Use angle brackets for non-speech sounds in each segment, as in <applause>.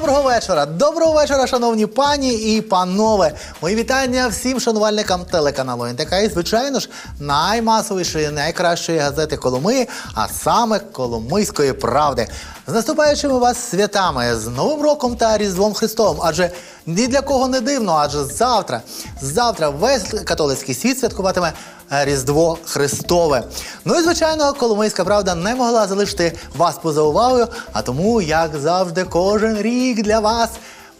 Доброго вечора, доброго вечора, шановні пані і панове. Мої вітання всім шанувальникам телеканалу НТК і, звичайно ж, наймасовішої, найкращої газети Коломиї, а саме Коломийської правди. З наступаючими вас святами, з Новим роком та Різдвом Христовим. Адже ні для кого не дивно, адже завтра, завтра весь католицький світ святкуватиме Різдво Христове. Ну і звичайно, Коломийська правда не могла залишити вас поза увагою, а тому, як завжди, кожен рік для вас.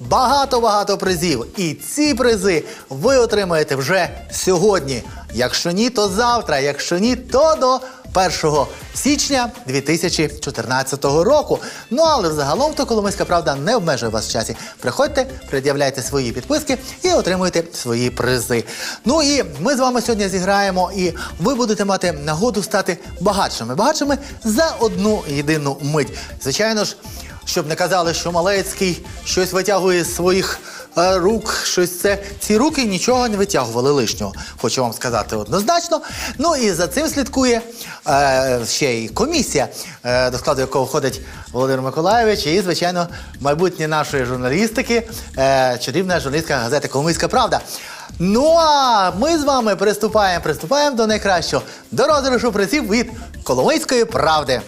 Багато-багато призів. І ці призи ви отримаєте вже сьогодні. Якщо ні, то завтра. Якщо ні, то до 1 січня 2014 року. Ну але взагалом то Коломийська правда не обмежує вас в часі. Приходьте, пред'являйте свої підписки і отримуйте свої призи. Ну і ми з вами сьогодні зіграємо, і ви будете мати нагоду стати багатшими. Багатшими за одну єдину мить. Звичайно ж. Щоб не казали, що Малецький щось витягує з своїх рук, щось це. Ці руки нічого не витягували лишнього, хочу вам сказати однозначно. Ну і за цим слідкує е, ще й комісія, е, до складу якого входить Володимир Миколайович, і, звичайно, майбутнє нашої журналістики, е, чарівна журналістка газети Коломийська Правда. Ну а ми з вами приступаємо, приступаємо до найкращого, до розіграшу призів від Коломийської правди.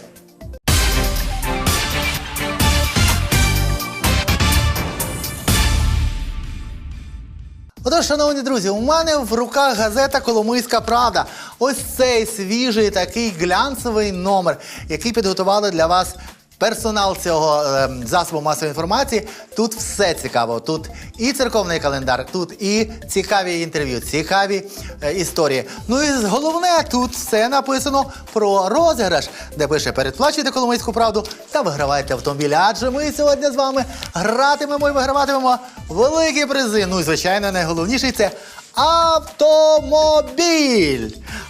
Отож, шановні друзі, у мене в руках газета Коломийська Правда. Ось цей свіжий такий глянцевий номер, який підготували для вас персонал цього е, засобу масової інформації. Тут все цікаво. Тут і церковний календар, тут і цікаві інтерв'ю, цікаві е, історії. Ну і головне, тут все написано про розіграш, де пише передплачуйте Коломийську правду та вигравайте автомобіль. Адже ми сьогодні з вами гратимемо і виграватимемо великі призи. Ну і звичайно, найголовніший це автомобіль.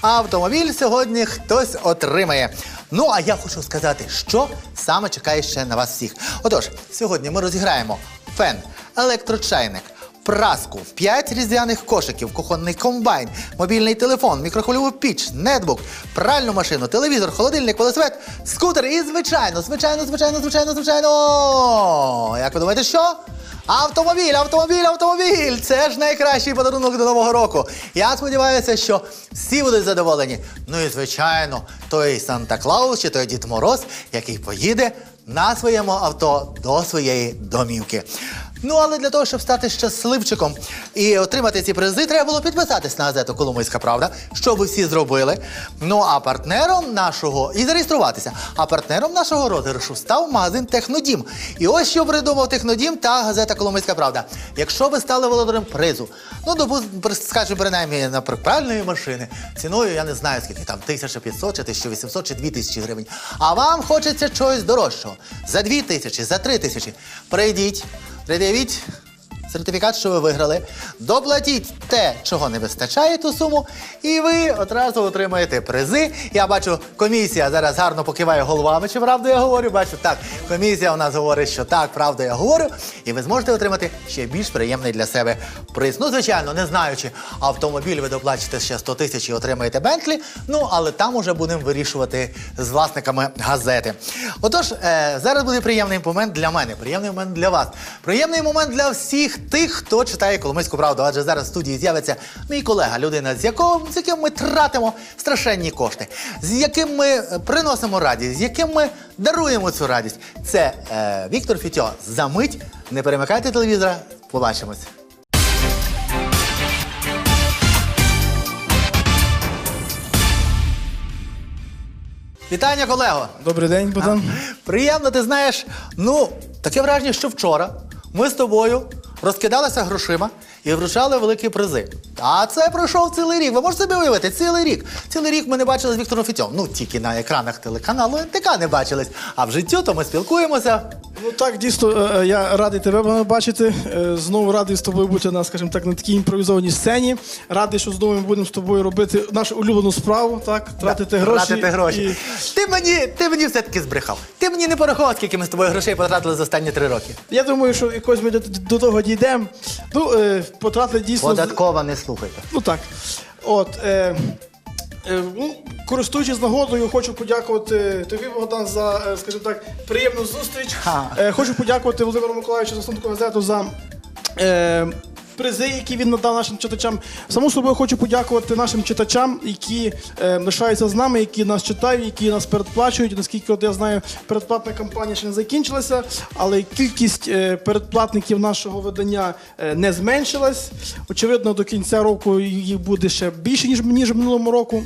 Автомобіль сьогодні хтось отримає. Ну а я хочу сказати, що саме чекає ще на вас всіх. Отож, сьогодні ми розіграємо фен, електрочайник. Праску, 5 різдвяних кошиків, кухонний комбайн, мобільний телефон, мікрохвильову піч, нетбук, пральну машину, телевізор, холодильник, велосипед, скутер і звичайно, звичайно, звичайно, звичайно, звичайно. Як ви думаєте, що? Автомобіль, автомобіль, автомобіль! Це ж найкращий подарунок до Нового року. Я сподіваюся, що всі будуть задоволені. Ну і звичайно, той Санта Клаус чи той Дід Мороз, який поїде на своєму авто до своєї домівки. Ну, але для того, щоб стати щасливчиком і отримати ці призи, треба було підписатись на газету Коломийська Правда, що ви всі зробили. Ну а партнером нашого і зареєструватися. А партнером нашого розіграшу став магазин Технодім. І ось що придумав Технодім та газета Коломийська Правда. Якщо ви стали володарем призу, ну допустимо, скажімо, принаймні на пральної машини, ціною я не знаю скільки там 1500 чи 1800 чи 2000 гривень. А вам хочеться чогось дорожчого за 2000, за 3000. Прийдіть. Redevit. Сертифікат, що ви виграли, доплатіть те, чого не вистачає ту суму, і ви одразу отримаєте призи. Я бачу, комісія зараз гарно покиває головами, чи правду я говорю. Бачу, так, комісія у нас говорить, що так, правду я говорю, і ви зможете отримати ще більш приємний для себе приз. Ну, звичайно, не знаючи, автомобіль ви доплачете ще 100 тисяч і отримаєте Бентлі. Ну, але там уже будемо вирішувати з власниками газети. Отож, е, зараз буде приємний момент для мене, приємний момент для вас, приємний момент для всіх тих, хто читає Коломийську правду. Адже зараз в студії з'явиться мій колега, людина, з якого з яким ми тратимо страшенні кошти, з яким ми е, приносимо радість, з яким ми даруємо цю радість. Це е, Віктор Фітьо. За мить не перемикайте телевізора. Побачимось. Вітання, колего! Добрий день, Богдан. Приємно, ти знаєш, ну, таке враження, що вчора ми з тобою розкидалися грошима і вручали великі призи. А це пройшов цілий рік. Ви можете собі уявити, цілий рік. Цілий рік ми не бачили з Віктором Фітьом. Ну, тільки на екранах телеканалу НТК не бачились. А в життю то ми спілкуємося. Ну так, дійсно, е, е, я радий тебе бачити. Е, Знову радий з тобою бути на, скажімо так, на такій імпровізованій сцені. Радий, що знову ми будемо з тобою робити нашу улюблену справу, так, тратити гроші. Тратити гроші. І... Ти мені, ти мені все-таки збрехав. Ти мені не порахував, скільки ми з тобою грошей потратили за останні три роки. Я думаю, що якось ми до, до того дійдемо. Ну, е, потратили дійсно. Податкова не слухайте. Ну так. От. Е, Е, Ну, користуючись нагодою, хочу подякувати тобі, Богдан, за, е, скажімо так, приємну зустріч. Ха. Е, Хочу подякувати Володимиру Миколаївичу засновнику газету за. Е, Призи, які він надав нашим читачам. Само собою хочу подякувати нашим читачам, які е, лишаються з нами, які нас читають, які нас передплачують. Наскільки от я знаю, передплатна кампанія ще не закінчилася, але кількість е, передплатників нашого видання е, не зменшилась. Очевидно, до кінця року їх буде ще більше, ніж, ніж минулому року.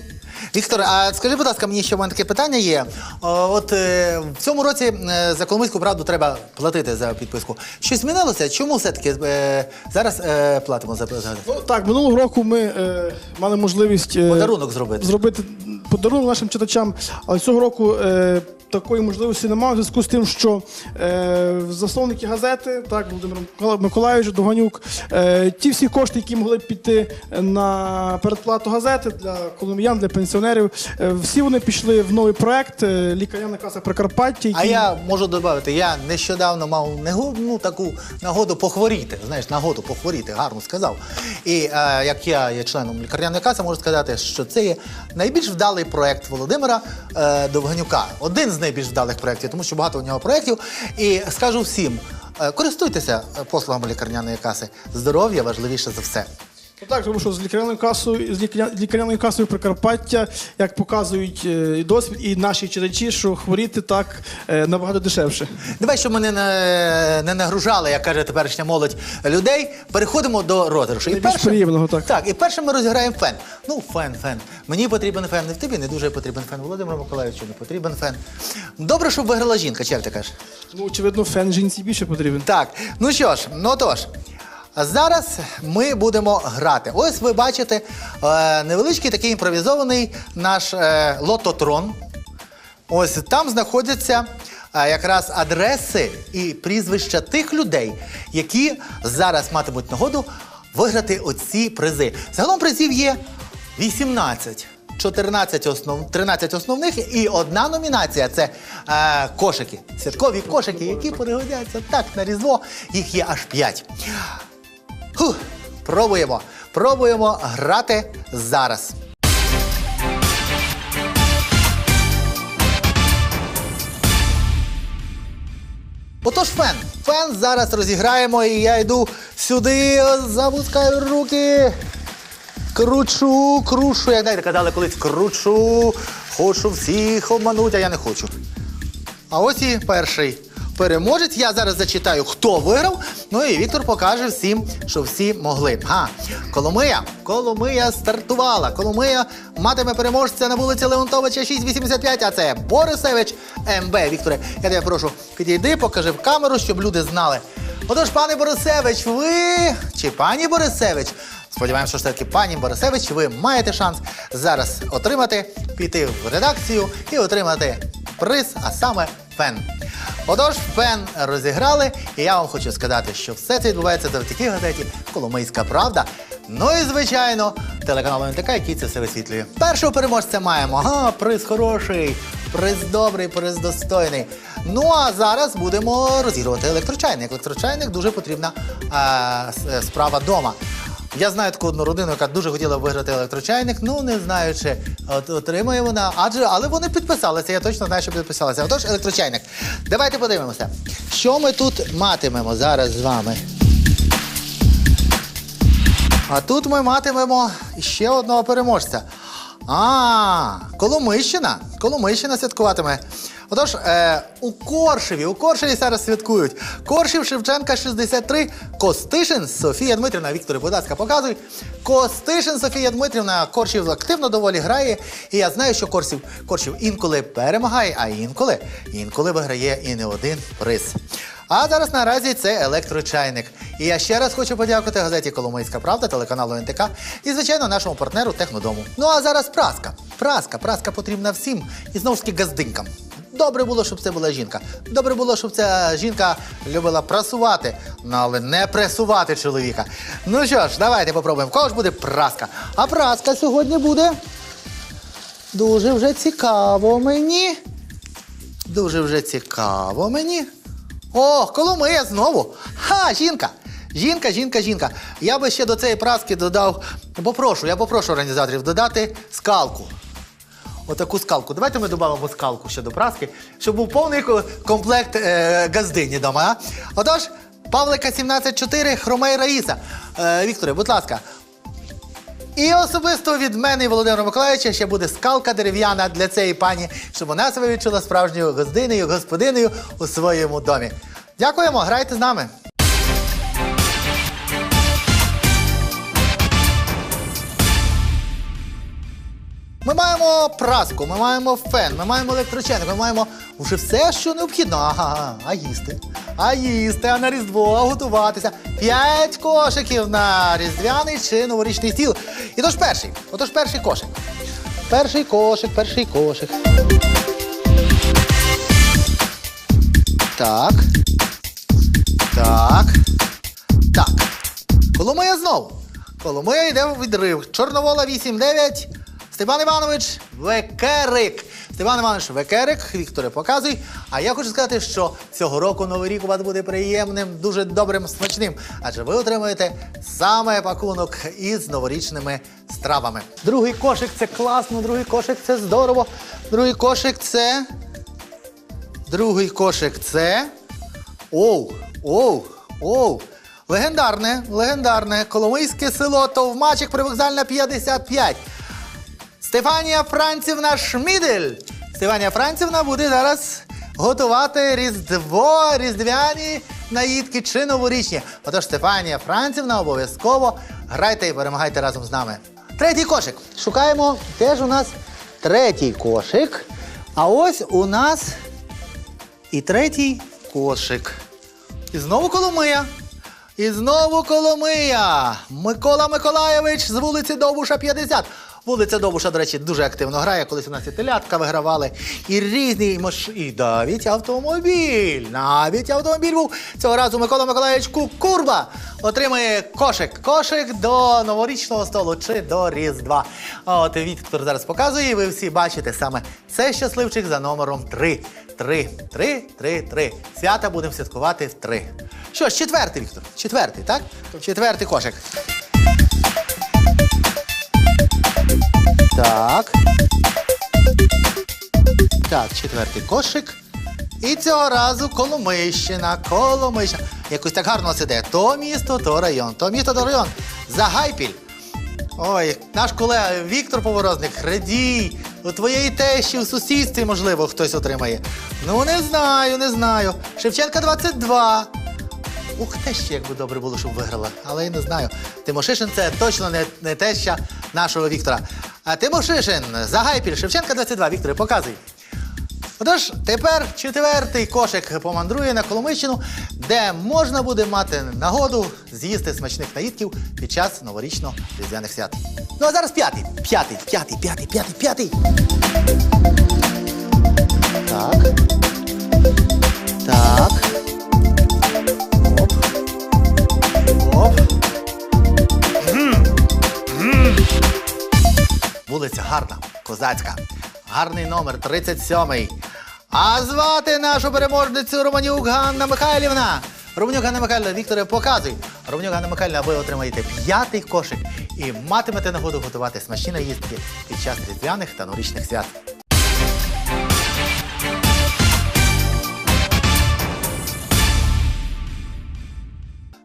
Віктор, а скажи, будь ласка, мені ще в мене таке питання є. О, от е, в цьому році е, за Коломийську правду треба платити за підписку. Щось змінилося? Чому все-таки е, зараз е, платимо за, за Ну так, минулого року ми е, мали можливість е, подарунок зробити? зробити подарунок нашим читачам, але цього року е, такої можливості немає в зв'язку з тим, що е, засновники газети, так, Володимир Микола- Миколайович, Доганюк, е, ті всі кошти, які могли б піти на передплату газети для коломиян, для пенсіонерів, е, всі вони пішли в новий проект е, лікарняна каса Прикарпаття. А я можу додати, я нещодавно мав негу- ну, таку нагоду похворіти. Знаєш, нагоду похворіти, гарно сказав. І е, як я є членом лікарняної каси, можу сказати, що це є найбільш вдалий проект Володимира е, Довганюка. Один з найбільш вдалих проєктів, тому що багато у нього проєктів. І скажу всім: е, користуйтеся е, послугами лікарняної каси. Здоров'я важливіше за все. Ну Так, тому що з лікарняною касою, з лікарняною касою Прикарпаття, як показують е, і досвід, і наші читачі, що хворіти так е, набагато дешевше. Давай, щоб ми не, не нагружали, як каже теперішня молодь людей, переходимо до розіграшу. І Найбільш приємного, так. Так, і першим ми розіграємо фен. Ну, фен, фен. Мені потрібен фен. В тобі не дуже потрібен фен. Володимиру Миколаївичу не потрібен фен. Добре, щоб виграла жінка, ти кажеш? Ну, очевидно, фен жінці більше потрібен. Так, ну що ж, ну тож. Зараз ми будемо грати. Ось ви бачите е, невеличкий такий імпровізований наш е, лототрон. Ось там знаходяться е, якраз адреси і прізвища тих людей, які зараз матимуть нагоду виграти оці призи. Загалом призів є 18. 14 основ... 13 основних і одна номінація це е, кошики. Святкові кошики, які перегодяться так на різдво. Їх є аж 5. Фух, пробуємо. Пробуємо грати зараз. Отож, фен. Фен зараз розіграємо, і я йду сюди, запускаю руки. Кручу, крушу, як знаєте, казали колись кручу, хочу всіх обманути, а я не хочу. А ось і перший переможець. Я зараз зачитаю, хто виграв. Ну і Віктор покаже всім, що всі могли. Га, Коломия. Коломия стартувала. Коломия матиме переможця на вулиці Леонтовича 685, а це Борисевич МБ. Вікторе, я тебе прошу, підійди, покажи в камеру, щоб люди знали. Отож, пане Борисевич, ви чи пані Борисевич? Сподіваємося, що ж таки пані Борисевич, ви маєте шанс зараз отримати, піти в редакцію і отримати приз, а саме фен. Отож, фен розіграли, і я вам хочу сказати, що все це відбувається завдяки газеті Коломийська Правда. Ну і звичайно, телеканалу НТК, який це все висвітлює. Першого переможця маємо. Ага, приз хороший, приз добрий, приз достойний. Ну а зараз будемо розігрувати електрочайник. Електрочайник дуже потрібна а, справа вдома. Я знаю таку одну родину, яка дуже хотіла виграти електрочайник. Ну не знаю, чи от, отримає вона. Адже але вони підписалися. Я точно знаю, що підписалися. Отож, електрочайник. Давайте подивимося, що ми тут матимемо зараз з вами. А тут ми матимемо ще одного переможця. А, Коломийщина. Коломийщина святкуватиме. Отож, е, у Коршеві, у Коршеві зараз святкують. Коршів Шевченка 63, Костишин Софія Дмитрівна. Вікторе, будь ласка, показуй. Костишин Софія Дмитрівна. Коршів активно доволі грає. І я знаю, що Коршів, Коршів інколи перемагає, а інколи, інколи виграє і не один приз. А зараз наразі це електрочайник. І я ще раз хочу подякувати газеті Коломийська Правда, телеканалу НТК і, звичайно, нашому партнеру Технодому. Ну а зараз праска. Праска, праска потрібна всім і знову ж таки газдинкам. Добре було, щоб це була жінка. Добре було, щоб ця жінка любила прасувати, ну, але не пресувати чоловіка. Ну що ж, давайте попробуємо. В кого ж буде праска? А праска сьогодні буде дуже вже цікаво мені. Дуже вже цікаво мені. О, Коломия знову. Ха, жінка. Жінка, жінка, жінка. Я би ще до цієї праски додав. Попрошу, я попрошу організаторів додати скалку. Отаку скалку. Давайте ми додамо скалку ще до праски, щоб був повний комплект е, газдині дома. А? Отож, Павлика 174, Хромей Раїса. Е, Вікторе, будь ласка. І особисто від мене і Володимира Миколаївича ще буде скалка дерев'яна для цієї пані, щоб вона себе відчула справжньою гостиною, господинею у своєму домі. Дякуємо, грайте з нами. Ми маємо праску, ми маємо фен, ми маємо електрочайник, ми маємо вже все, що необхідно. Ага, а їсти. А їсти, а на Різдво, готуватися. П'ять кошиків на різдвяний чи новорічний стіл. І тож перший. Отож перший кошик. Перший кошик, перший кошик. Так. Так. Так. Коломия знову. Коломия йде в відрив. Чорновола 8-9. Степан Іванович Векерик. Степан Іванович Векерик, Вікторе, показуй. А я хочу сказати, що цього року Новий рік у вас буде приємним, дуже добрим, смачним. Адже ви отримаєте саме пакунок із новорічними стравами. Другий кошик це класно, другий кошик це здорово. Другий кошик це. Другий кошик це. Оу, оу, оу. Легендарне, легендарне Коломийське село Товмачик, привокзальна 55. Стефанія Францівна Шмідель. Стефанія Францівна буде зараз готувати Різдво, різдвяні наїдки чи новорічні. Отож, Стефанія Францівна обов'язково грайте і перемагайте разом з нами. Третій кошик. Шукаємо теж у нас третій кошик. А ось у нас і третій кошик. І знову Коломия. І знову Коломия. Микола Миколаєвич з вулиці Довбуша 50. Вулиця Довбуша, до речі, дуже активно грає. Колись у нас і телятка вигравали. І різні маш... І навіть автомобіль. Навіть автомобіль був. Цього разу Микола Миколаївич Кукурба отримує кошик. Кошик до новорічного столу чи до Різдва. А От Віктор зараз показує, і ви всі бачите саме це щасливчик за номером 3. Три, три, три, три. Свята будемо святкувати в три. Що ж, четвертий, Віктор. Четвертий, так? Четвертий кошик. Так. Так, четвертий кошик. І цього разу Коломийщина, Коломийщина. Якось так гарно сиде. То місто, то район, то місто, то район. Загайпіль. Ой, наш колега Віктор Поворозник, радій. У твоєї тещі у сусідстві, можливо, хтось отримає. Ну, не знаю, не знаю. Шевченка 22. Ух, теща, як би добре було, щоб виграла. Але я не знаю. Тимошишин це точно не теща нашого Віктора. Тимошишин, Загайпіль, Шевченка 22. Вікторе, показуй. Отож, тепер четвертий кошик помандрує на Коломийщину, де можна буде мати нагоду з'їсти смачних наїдків під час новорічно-різдвяних свят. Ну а зараз п'ятий. П'ятий, п'ятий, п'ятий, п'ятий, п'ятий. Так. Так. Оп. Оп. Вулиця гарна, козацька. Гарний номер 37. А звати нашу переможницю Романюк Ганна Михайлівна. Романюк Ганна Михайлівна, Вікторе, показуй. Романюк Ганна Михайлівна, ви отримаєте п'ятий кошик і матимете нагоду готувати смачні наїздки під час різдвяних та новорічних свят.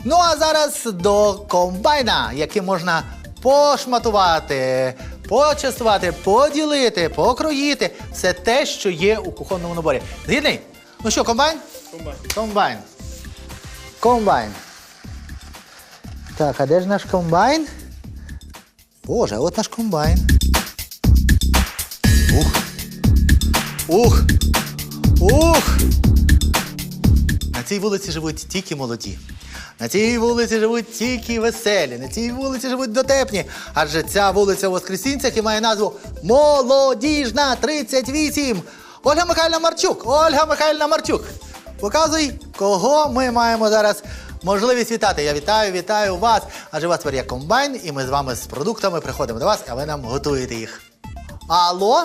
Ну а зараз до комбайна, яким можна пошматувати, почастувати, поділити, покроїти все те, що є у кухонному наборі. Згідний? Ну що, комбайн? Комбайн. Комбайн. Комбайн. Так, а де ж наш комбайн? Боже, а от наш комбайн. Ух. Ух. Ух. На цій вулиці живуть тільки молоді. На цій вулиці живуть тільки веселі, на цій вулиці живуть дотепні. Адже ця вулиця у Воскресінцях і має назву Молодіжна 38. Ольга Михайлівна Марчук. Ольга Михайлівна Марчук. Показуй, кого ми маємо зараз можливість вітати. Я вітаю, вітаю вас. Адже у вас тепер є комбайн, і ми з вами з продуктами приходимо до вас, а ви нам готуєте їх. Алло?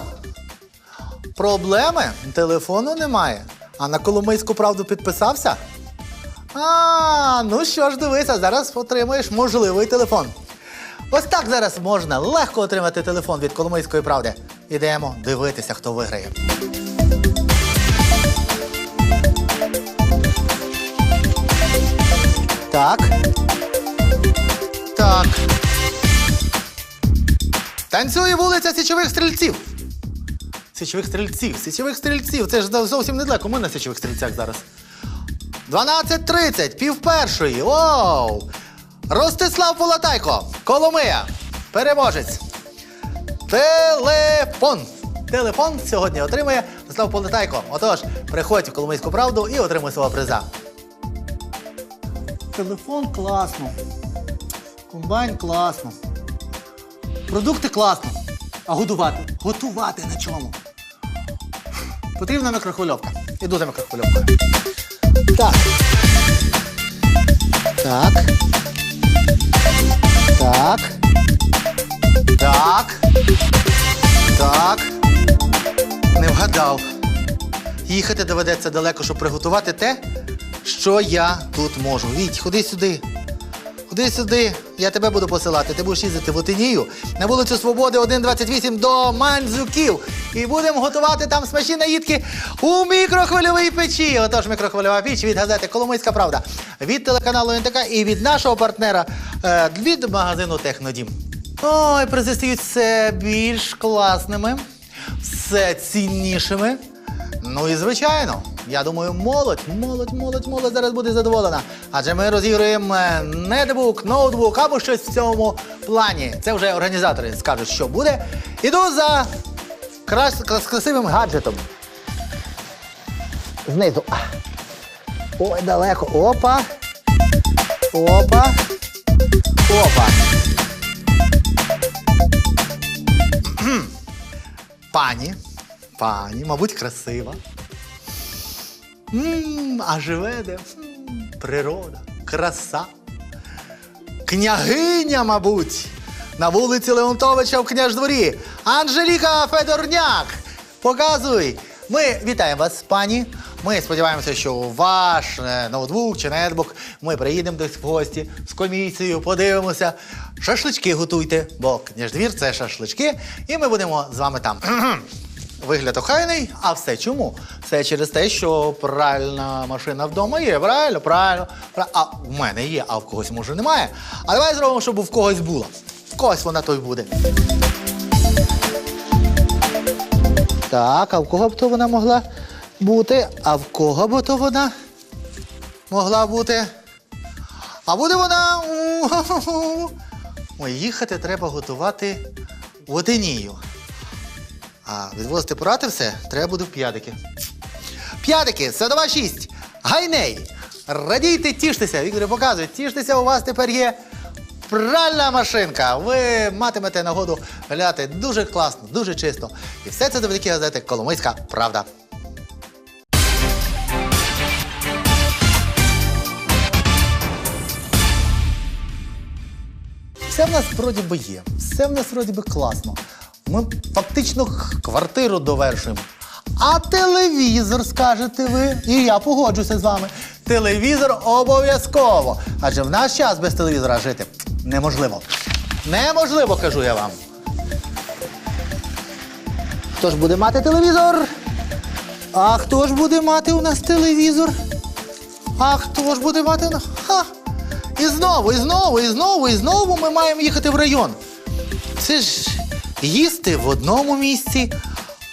Проблеми? Телефону немає. А на Коломийську правду підписався? А, ну що ж, дивися, зараз отримаєш можливий телефон. Ось так зараз можна легко отримати телефон від Коломийської правди. Ідемо дивитися, хто виграє. Так. Так. Танцює вулиця Січових стрільців. Січових стрільців, січових стрільців. Це ж зовсім недалеко. Ми на січових стрільцях зараз. 12.30, пів першої. Оу! Ростислав Полатайко, Коломия, переможець. Телефон. Телефон сьогодні отримує Ростислав Полатайко. Отож, приходь в Коломийську правду і отримуй свого приза. Телефон класно. Комбайн класно. Продукти класно. А годувати? Готувати на чому? Потрібна мікрохвильовка. Іду за мікрохвильовкою. Так. Так. Так. Так. Так. Не вгадав. Їхати доведеться далеко, щоб приготувати те, що я тут можу. Віть, ходи сюди. Ходи сюди, я тебе буду посилати. Ти будеш їздити в Отинію на вулицю Свободи 128 до Мандзюків. І будемо готувати там смачні наїдки у мікрохвильовій печі. Отож, мікрохвильова піч від газети Коломийська Правда, від телеканалу НТК і від нашого партнера е, від магазину Технодім. Ой, призи стають все більш класними, все ціннішими. Ну і звичайно, я думаю, молодь, молодь, молодь, молодь зараз буде задоволена. Адже ми розігруємо е, нетбук, ноутбук або щось в цьому плані. Це вже організатори скажуть, що буде. Іду за крас- крас- красивим гаджетом. Знизу. Ой, далеко. Опа. Опа. Опа. Пані. Пані, мабуть, красива. М а живе де? Природа, краса. Княгиня, мабуть, на вулиці Леонтовича в княждворі. Анжеліка Федорняк. Показуй. Ми вітаємо вас, пані. Ми сподіваємося, що ваш е, ноутбук чи нетбук ми приїдемо десь в гості з комісією, подивимося. Шашлички готуйте, бо княждвір це шашлички, і ми будемо з вами там. <clears throat> Вигляд охайний, а все чому? Все через те, що пральна машина вдома є. Правильно, правильно. Пра- А в мене є, а в когось може немає. А давай зробимо, щоб в когось була. В когось вона то й буде. Так, а в кого б то вона могла бути? А в кого б то вона могла бути? А буде вона. Ой, їхати треба готувати в Одинію. А відвозити порати все треба буде в п'ядики. П'ядики, садова 6. Гайней. Радійте, тіштеся. Вікторе показує, тіштеся, у вас тепер є пральна машинка. Ви матимете нагоду гляти дуже класно, дуже чисто. І все це завдяки газети Коломийська Правда. Все в нас вроді би є, все в нас вроді класно. Ми фактично квартиру довершуємо. А телевізор, скажете ви, і я погоджуся з вами. Телевізор обов'язково. Адже в наш час без телевізора жити неможливо. Неможливо, кажу я вам. Хто ж буде мати телевізор? А хто ж буде мати у нас телевізор? А хто ж буде мати на. Ха! І знову, і знову, і знову, і знову ми маємо їхати в район. Це ж їсти в одному місці,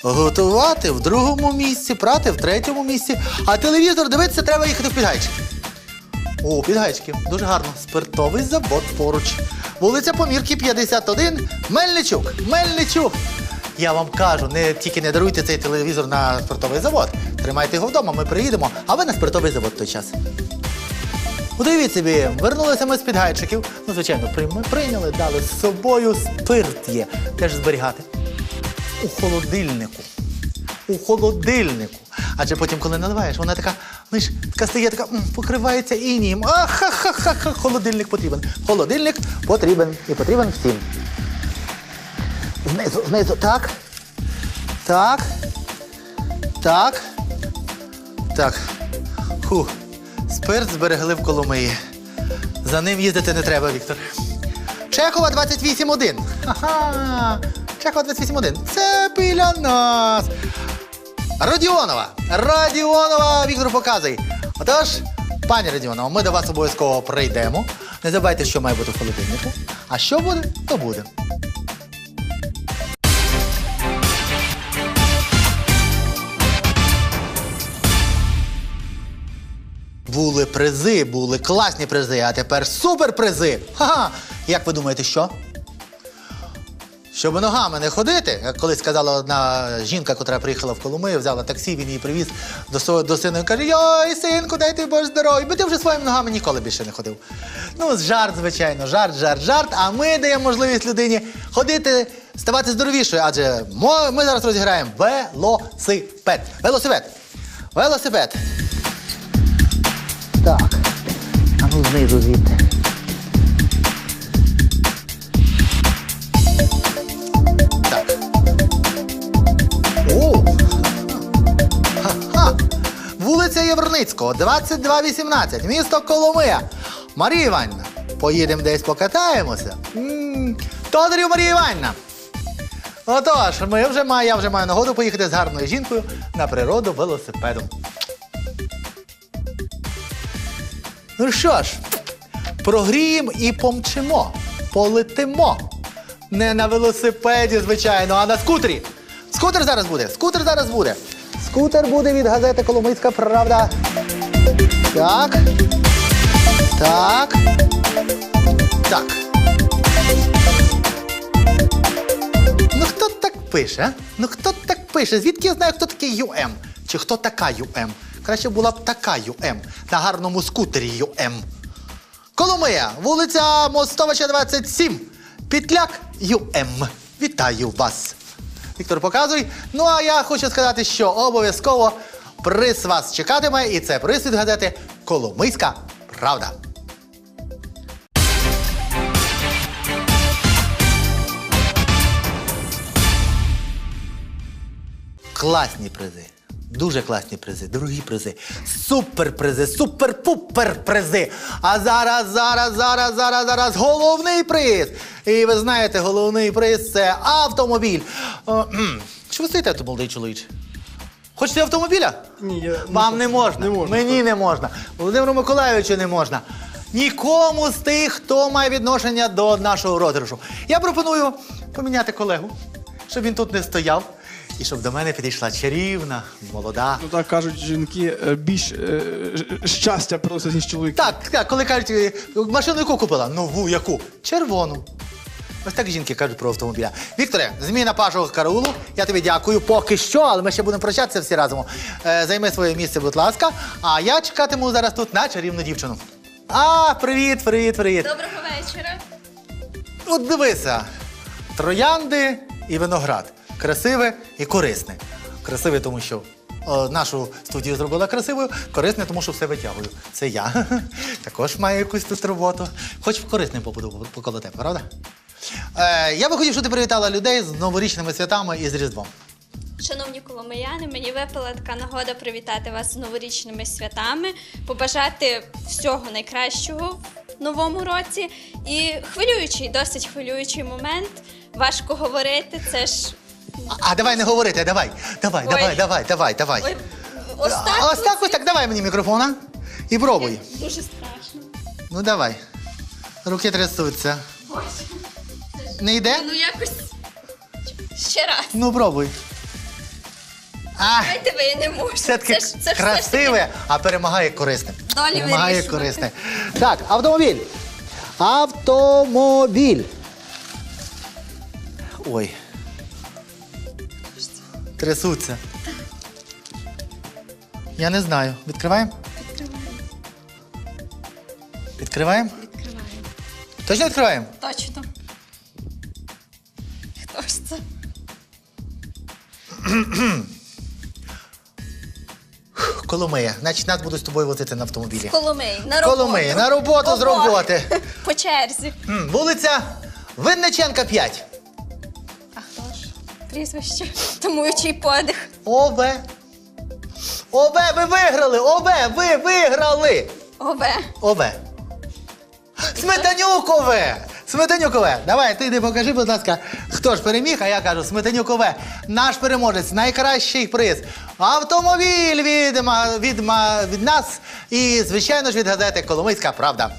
готувати в другому місці, прати в третьому місці. А телевізор дивитися треба їхати в Підгайчики. О, Підгайчики, дуже гарно. Спиртовий завод поруч. Вулиця Помірки 51, Мельничук. Мельничук. Я вам кажу, не тільки не даруйте цей телевізор на спиртовий завод. Тримайте його вдома, ми приїдемо, а ви на спиртовий завод в той час. Уявіть собі, вернулися ми з підгайчиків. Ну, звичайно, прийняли, дали з собою спирт є. Теж зберігати. У холодильнику. У холодильнику. Адже потім, коли наливаєш, вона така, знаєш, така стає, така м, покривається інієм. Ахахахаха, холодильник потрібен. Холодильник потрібен і потрібен всім. Знизу, знизу, так. Так. Так. Так. Фух. Спирт зберегли в Коломиї. За ним їздити не треба, Віктор. Чехова 28.1. Ха-ха. Чехова 28.1. Це біля нас. Радіонова. Радіонова Віктор показує. Отож, пані Радіонова, ми до вас обов'язково прийдемо. Не забувайте, що має бути в холодильнику. А що буде, то буде. Були призи, були класні призи, а тепер суперпризи. Ха-ха! Як ви думаєте, що? Щоб ногами не ходити, як колись сказала одна жінка, яка приїхала в Коломию, взяла таксі, він її привіз до, свого, до сина і каже: Йой, синку, дай ти Боже здоров'я, бо ти вже своїми ногами ніколи більше не ходив. Ну, жарт, звичайно, жарт, жарт, жарт. А ми даємо можливість людині ходити, ставати здоровішою, адже ми зараз розіграємо велосипед. Велосипед. Велосипед. Так. А ну знизу звідти. Так. О! Ха-ха! Вулиця Євроницького, 2218, місто Коломия. Марія Іванівна, поїдемо десь покатаємося. Тодорів Марія Іванівна. Отож, я вже маю нагоду поїхати з гарною жінкою на природу велосипедом. Ну що ж, прогріємо і помчимо, полетимо. Не на велосипеді, звичайно, а на скутері. Скутер зараз буде. Скутер зараз буде. Скутер буде від газети Коломийська Правда. Так. Так. Так. Ну хто так пише? Ну хто так пише? Звідки я знаю, хто такий ЮМ? Чи хто така ЮМ? Краще була б така ЮМ. На гарному скутері ЮМ. Коломия, вулиця Мостовича 27. Пітляк ЮМ. Вітаю вас. Віктор, показуй. Ну а я хочу сказати, що обов'язково приз вас чекатиме, і це приз від газети Коломийська Правда. Класні призи. Дуже класні призи, дорогі призи, супер призи, супер-пупер призи. А зараз, зараз, зараз, зараз, зараз головний приз. І ви знаєте, головний приз це автомобіль. О, кхм. Ви стоїте молодий чоловіче? Хочете автомобіля? Ні, я Вам не можна. Не можна. Мені не можна. Володимиру Миколайовичу не можна. Нікому з тих, хто має відношення до нашого розіграшу. Я пропоную поміняти колегу, щоб він тут не стояв, і щоб до мене підійшла чарівна, молода. Ну так кажуть, жінки е, більш е, щастя приносять, ніж чоловіки. Так, так, коли кажуть, е, машину яку купила? Нову яку? Червону. Ось так жінки кажуть про автомобіля. Вікторе, зміна пажого караулу. Я тобі дякую поки що, але ми ще будемо прощатися всі разом. Е, займи своє місце, будь ласка. А я чекатиму зараз тут на чарівну дівчину. А, привіт, привіт, привіт. Доброго вечора. От дивися. Троянди і виноград. Красиве і корисне. Красиве, тому що о, нашу студію зробила красивою, корисне, тому що все витягую. Це я. <laughs> Також маю якусь тут роботу. Хоч корисним побуду поколо тебе, правда? Е, я би хотів, щоб ти привітала людей з новорічними святами і з Різдвом. Шановні коломияни, мені випала така нагода привітати вас з новорічними святами, побажати всього найкращого в новому році. І хвилюючий, досить хвилюючий момент. Важко говорити. Це ж А, давай не говорити, давай. Давай, Ой. давай, давай, давай, давай. ой, ось так. А, ось так, ось так, давай мені мікрофон. І пробуй. Дуже страшно. Ну давай. Руки трясуться. Боже. Не йде? Ну якось ще раз. Ну пробуй. А, ви я не можу. все-таки це ж, це ж красиве, а перемагає корисне. Долі перемагає вирішувати. корисне. Так, автомобіль. Автомобіль. Ой. Трясуться. Я не знаю. Відкриваємо? Відкриваємо? Відкриваємо. Точно відкриваємо? Точно. Хто ж це? Коломия. Значить, нас будуть з тобою возити на автомобілі. Коломиї. На роботу. Коломиї, на роботу з роботи. По черзі. М, Вулиця Винниченка 5. Прізвище. Тамуючий подих. ОВ. ОВ, ви виграли! ОВ, ви виграли! ОВ. ОВ. Сметанюк ОВ! Сметанюкове. Давай, ти йди покажи, будь ласка, хто ж переміг, а я кажу, Сметанюкове. Наш переможець, найкращий приз. Автомобіль від, ма- від, ма- від нас і, звичайно ж, від газети Коломийська Правда.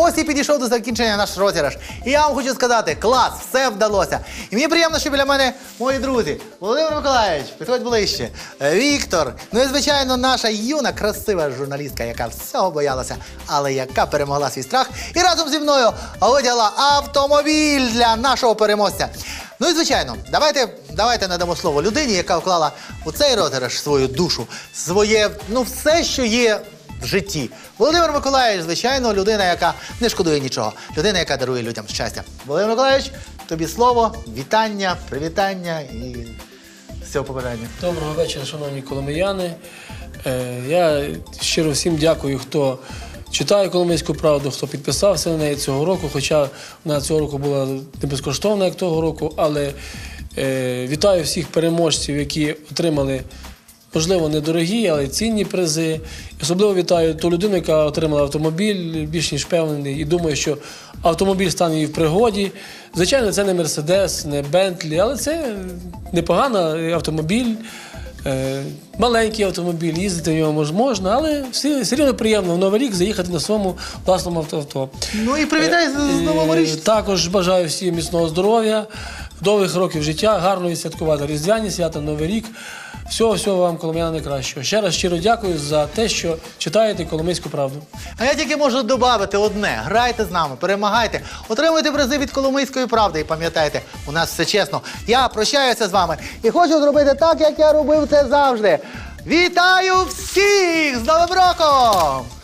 Ось і підійшов до закінчення наш розіграш. І я вам хочу сказати, клас, все вдалося. І мені приємно, що біля мене мої друзі. Володимир Миколаївич, підходь ближче. Віктор. Ну і звичайно, наша юна, красива журналістка, яка всього боялася, але яка перемогла свій страх. І разом зі мною витягла автомобіль для нашого переможця. Ну і звичайно, давайте, давайте надамо слово людині, яка вклала у цей розіграш свою душу, своє, ну все, що є в житті. Володимир Миколаївич, звичайно, людина, яка не шкодує нічого, людина, яка дарує людям щастя. Володимир Миколаївич, тобі слово, вітання, привітання і всього побажання. Доброго вечора, шановні коломияни. Е, Я щиро всім дякую, хто читає Коломийську правду, хто підписався на неї цього року. Хоча вона цього року була не безкоштовна, як того року, але е, вітаю всіх переможців, які отримали. Можливо, недорогі, але цінні призи. Особливо вітаю ту людину, яка отримала автомобіль, більш ніж впевнений, і думаю, що автомобіль стане їй в пригоді. Звичайно, це не Мерседес, не Бентлі, але це непоганий автомобіль, е, маленький автомобіль, їздити в нього можна, але все, все рівно приємно в Новий рік заїхати на своєму власному авто. Ну і привітай з, з Е. Також бажаю всім міцного здоров'я, довгих років життя, гарно відсвяткувати Різдвяні свята, Новий рік. Всього, всього вам, коломияни, найкращого. Ще раз щиро дякую за те, що читаєте Коломийську правду. А я тільки можу додати одне: грайте з нами, перемагайте, отримуйте призи від Коломийської правди. І пам'ятайте, у нас все чесно. Я прощаюся з вами і хочу зробити так, як я робив це завжди. Вітаю всіх з Новим роком!